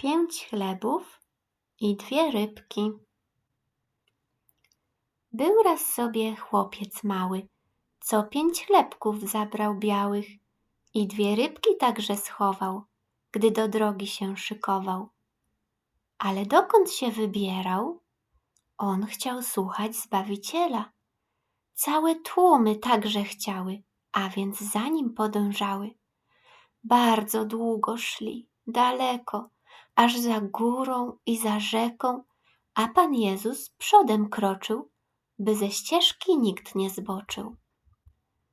pięć chlebów i dwie rybki. Był raz sobie chłopiec mały, co pięć chlebków zabrał białych i dwie rybki także schował, gdy do drogi się szykował. Ale dokąd się wybierał? On chciał słuchać Zbawiciela. Całe tłumy także chciały, a więc za nim podążały. Bardzo długo szli, daleko, aż za górą i za rzeką, a Pan Jezus przodem kroczył, by ze ścieżki nikt nie zboczył.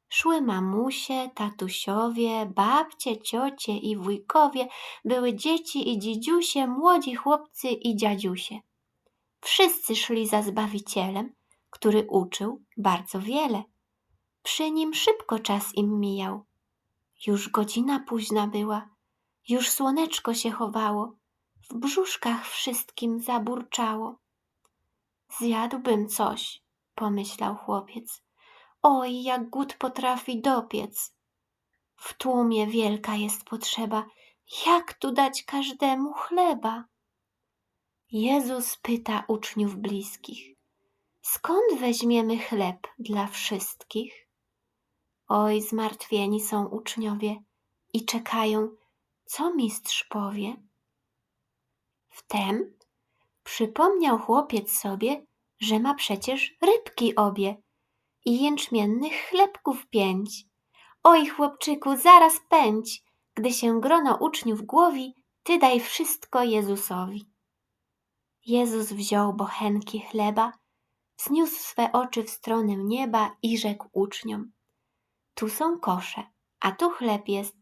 Szły mamusie, tatusiowie, babcie, ciocie i wujkowie, były dzieci i dzidziusie, młodzi chłopcy i dziadziusie. Wszyscy szli za Zbawicielem, który uczył bardzo wiele. Przy nim szybko czas im mijał. Już godzina późna była, już słoneczko się chowało, w brzuszkach wszystkim zaburczało. Zjadłbym coś, pomyślał chłopiec. Oj, jak głód potrafi dopiec. W tłumie wielka jest potrzeba, jak tu dać każdemu chleba? Jezus pyta uczniów bliskich, skąd weźmiemy chleb dla wszystkich? Oj, zmartwieni są uczniowie i czekają, co mistrz powie. Wtem przypomniał chłopiec sobie, że ma przecież rybki obie i jęczmiennych chlebków pięć. Oj, chłopczyku, zaraz pędź, gdy się grono uczniów głowi, ty daj wszystko Jezusowi. Jezus wziął bochenki chleba, wzniósł swe oczy w stronę nieba i rzekł uczniom: Tu są kosze, a tu chleb jest.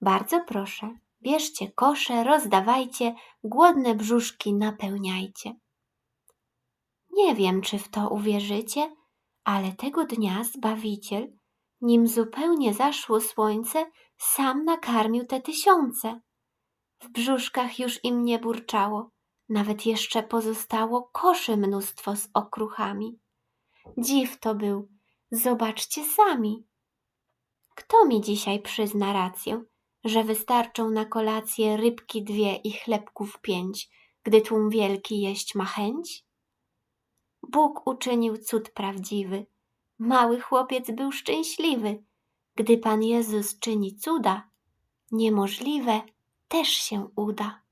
Bardzo proszę, bierzcie kosze, rozdawajcie, głodne brzuszki napełniajcie. Nie wiem, czy w to uwierzycie, ale tego dnia Zbawiciel, nim zupełnie zaszło słońce, sam nakarmił te tysiące. W brzuszkach już im nie burczało, nawet jeszcze pozostało koszy mnóstwo z okruchami. Dziw to był, zobaczcie sami. Kto mi dzisiaj przyzna rację, że wystarczą na kolację rybki dwie i chlebków pięć, gdy tłum wielki jeść ma chęć? Bóg uczynił cud prawdziwy. Mały chłopiec był szczęśliwy. Gdy Pan Jezus czyni cuda, niemożliwe też się uda.